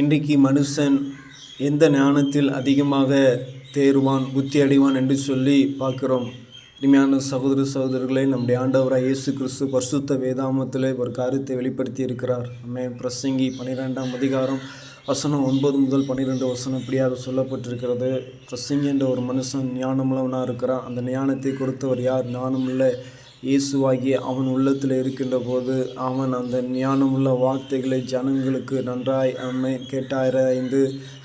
இன்றைக்கு மனுஷன் எந்த ஞானத்தில் அதிகமாக தேறுவான் புத்தி அடைவான் என்று சொல்லி பார்க்கிறோம். இனிமையான சகோதர சகோதரர்களை நம்முடைய ஆண்டவராக இயேசு கிறிஸ்து பரிசுத்த வேதாமத்தில் ஒரு காரியத்தை வெளிப்படுத்தி இருக்கிறார். அம்மே பிரசங்கி பன்னிரெண்டாம் அதிகாரம் வசனம் ஒன்பது முதல் பன்னிரெண்டு வசனம் இப்படியாக சொல்லப்பட்டிருக்கிறது. பிரசங்கி என்ற ஒரு மனுஷன் ஞானமுள்ளவனாக இருக்கிறான். அந்த ஞானத்தை கொடுத்தவர் யார்? ஞானமுள்ள இயேசுவாகிய அவன் உள்ளத்தில் இருக்கின்ற போது அவன் அந்த ஞானமுள்ள வார்த்தைகளை ஜனங்களுக்கு நன்றாய் அம்மை கேட்டாராய்ந்து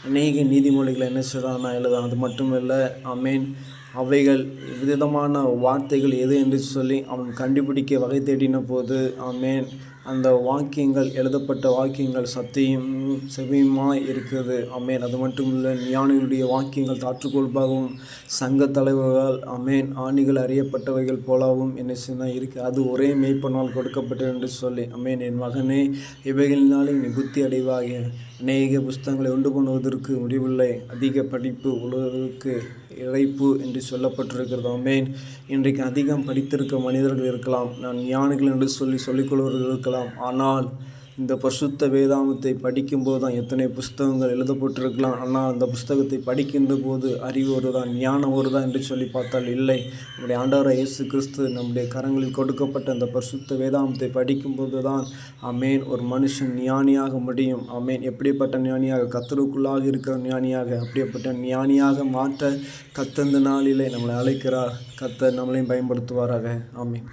அநேக நீதிமொழிகளை என்ன செய்தான் எழுதான் அது மட்டுமல்ல அமேன் அவைகள் விதமான வார்த்தைகள் எது என்று சொல்லி அவன் கண்டுபிடிக்க வகை தேடின போது அமேன் அந்த வாக்கியங்கள் எழுதப்பட்ட வாக்கியங்கள் சத்தியம் செவியுமாய் இருக்கிறது. அமேன் அது மட்டும் இல்லை ஞானிகளுடைய வாக்கியங்கள் தாற்றுக்கொள்பாகவும் சங்க தலைவர்களால் அமேன் ஆணிகள் அறியப்பட்டவைகள் போலவும் என்ன செய்ய இருக்குது அது ஒரே மெய்ப்பனால் கொடுக்கப்பட்டது என்று சொல்லி அமேன் என் மகனே இவைகளினாலே நீ புத்தி அடைவாக அநேக புஸ்தகங்களை உண்டு பண்ணுவதற்கு முடிவில்லை. அதிக படிப்பு உலகிற்கு இழைப்பு என்று சொல்லப்பட்டிருக்கிறது. அமேன் இன்றைக்கு அதிகம் படித்திருக்க மனிதர்கள் இருக்கலாம். நான் ஞானிகள் என்று சொல்லி சொல்லிக்கொள்வர்கள் இருக்கலாம். ஆனால் இந்த பரிசுத்த வேதாமத்தை படிக்கும்போது தான் எத்தனை புஸ்தகங்கள் எழுதப்பட்டிருக்கலாம். ஆனால் அந்த புஸ்தகத்தை படிக்கின்ற போது அறிவு வருதான் ஞானம் வருதா என்று சொல்லி பார்த்தால் இல்லை. நம்முடைய ஆண்டவரை இயேசு கிறிஸ்து நம்முடைய கரங்களில் கொடுக்கப்பட்ட அந்த பரிசுத்த வேதாமத்தை படிக்கும்போது தான் அமேன் ஒரு மனுஷன் ஞானியாக முடியும். அமேன் எப்படிப்பட்ட ஞானியாக? கத்தருக்குள்ளாக இருக்கிற ஞானியாக. அப்படிப்பட்ட ஞானியாக மாற்ற கத்தந்த நாளிலே நம்மளை அழைக்கிறார். கத்தர் நம்மளையும் பயன்படுத்துவாராக. ஆமீன்.